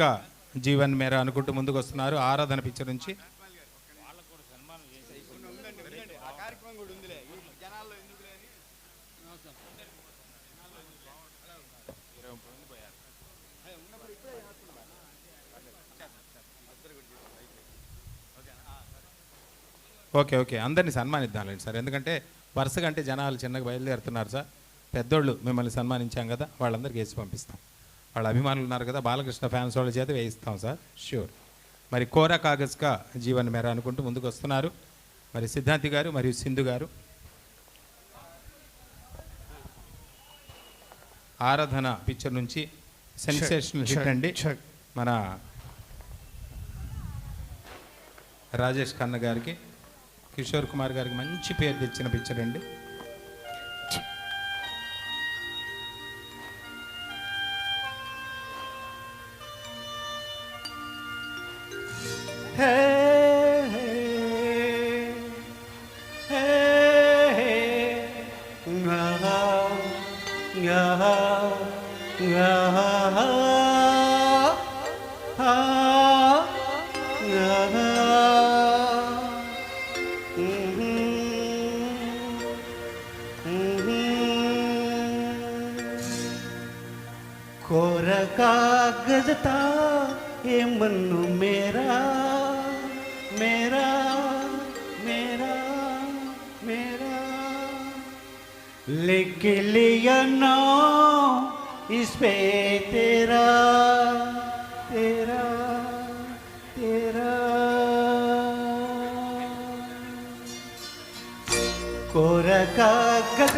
కా జీవన్ మేర అనుకుంటూ ముందుకు వస్తున్నారు. ఆరాధన పిక్చర్ నుంచి. Okay okay. అందరినీ సన్మానిద్దాంలేండి సార్. ఎందుకంటే వరుసగా అంటే జనాలు చిన్నగా బయలుదేరుతున్నారు సార్. పెద్దోళ్ళు మిమ్మల్ని సన్మానించాం కదా వాళ్ళందరికీ వేసి పంపిస్తాం. వాళ్ళ అభిమానులు ఉన్నారు కదా బాలకృష్ణ ఫ్యాన్స్ వాళ్ళ చేత వేయిస్తాం సార్. ష్యూర్ మరి కోరా కాగజ్కా జీవన్ మేర అనుకుంటూ ముందుకు వస్తున్నారు మరి సిద్ధాంతి గారు మరియు సింధు గారు. ఆరాధన పిక్చర్ నుంచి సెన్సేషనల్ హిట్ అండి. మన రాజేష్ ఖన్నా గారికి కిషోర్ కుమార్ గారికి మంచి పేరు తెచ్చిన పిక్చర్ అండి. कोर कागज था ये मनु मेरा मेरा लिख लिया नाम इस पे तेरा तेरा तेरा कोर कागज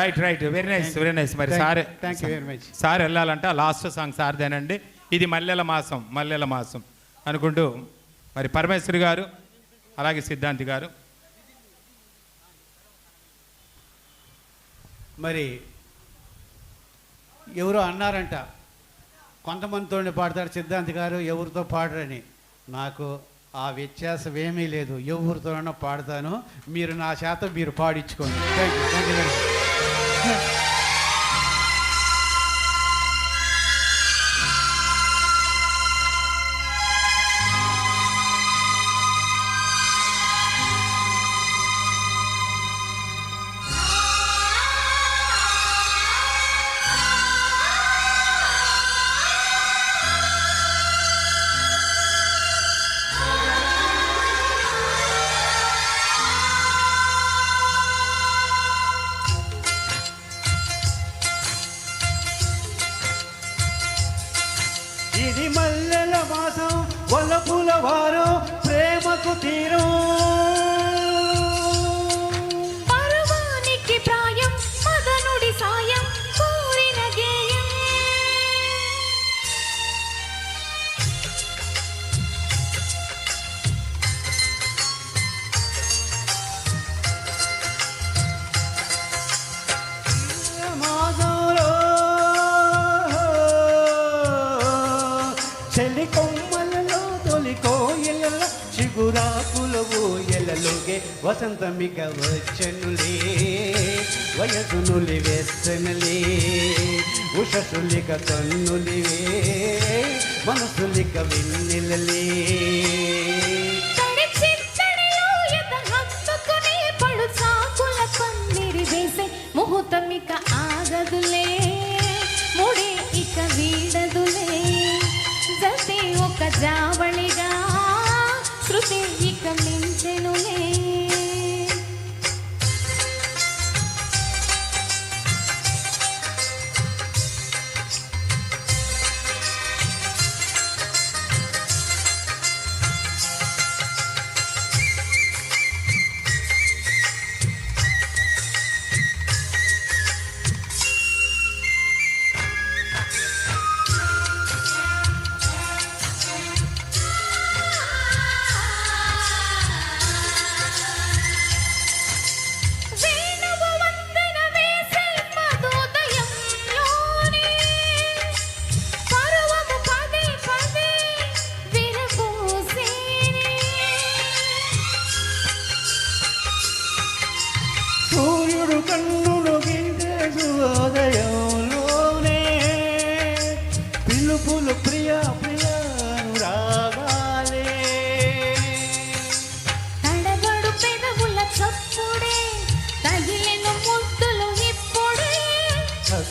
right right very nice very nice మరి sir thank you very much sir వెళ్ళాలంటే లాస్ట్ సాంగ్ సార్దేనండి ఇది మల్లెల మాసం మల్లెల మాసం అనుకుంటూ మరి పరమేశ్వరి గారు అలాగే సిద్ధాంతి గారు. మరి ఎవరో అన్నారంట కొంతమందితోనే పాడతాడు సిద్ధాంత్ గారు ఎవరితో పాడరని. నాకు ఆ వ్యత్యాసం ఏమీ లేదు. ఎవరితోనైనా పాడతాను. మీరు నా శాతం మీరు పాడించుకోండి. Thank you thank you very much ఇది వెన్నెలలే తడి చిత్తడిలో ఎద హత్తుకుని పడు చాకుల పందిరి వేసే ముహూర్తమిక ఆగదులే ముడి ఇక వీడదులే. జతి ఒక జావళిగా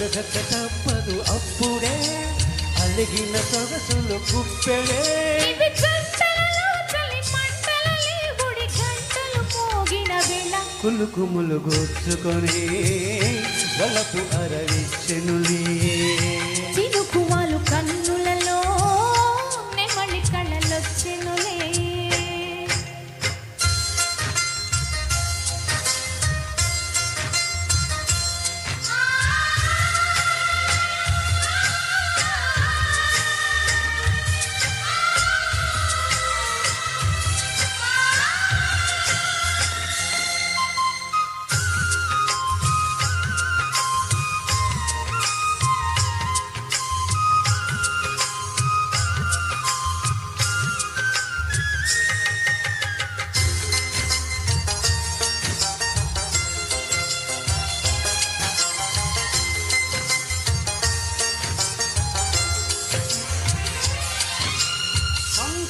తప్పదు అప్పుడే అలిగిన సొగసులు కుప్పెడే కులుకుములు గోచుకొని వలపు అరవిచ్చెనులే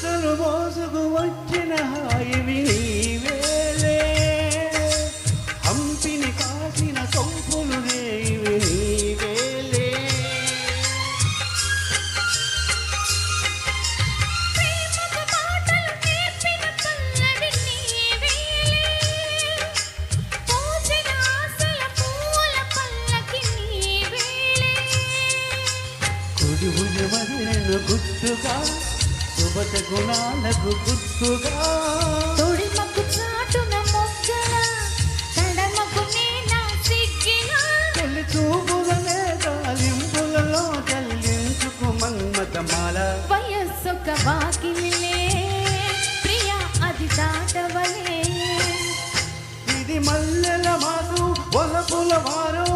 హంసలు మోసుకు వచ్చిన హాయివి నీవేలే. హంపిని కాసిన సొంపులు నీవేలే. నేర్పిన శుభత గుణాలకు గుర్తుగా. తొడిమకు చాటున మొగ్గల తడమకు నేనా సిగ్గిన. తొలి చూపులనే తాలింపులలో చల్లించుకు మన్మతమాల వయస్సొక వాకిలిలే ప్రియ అది దాటవలే. ఇది మల్లెల మాసు వలపుల వారు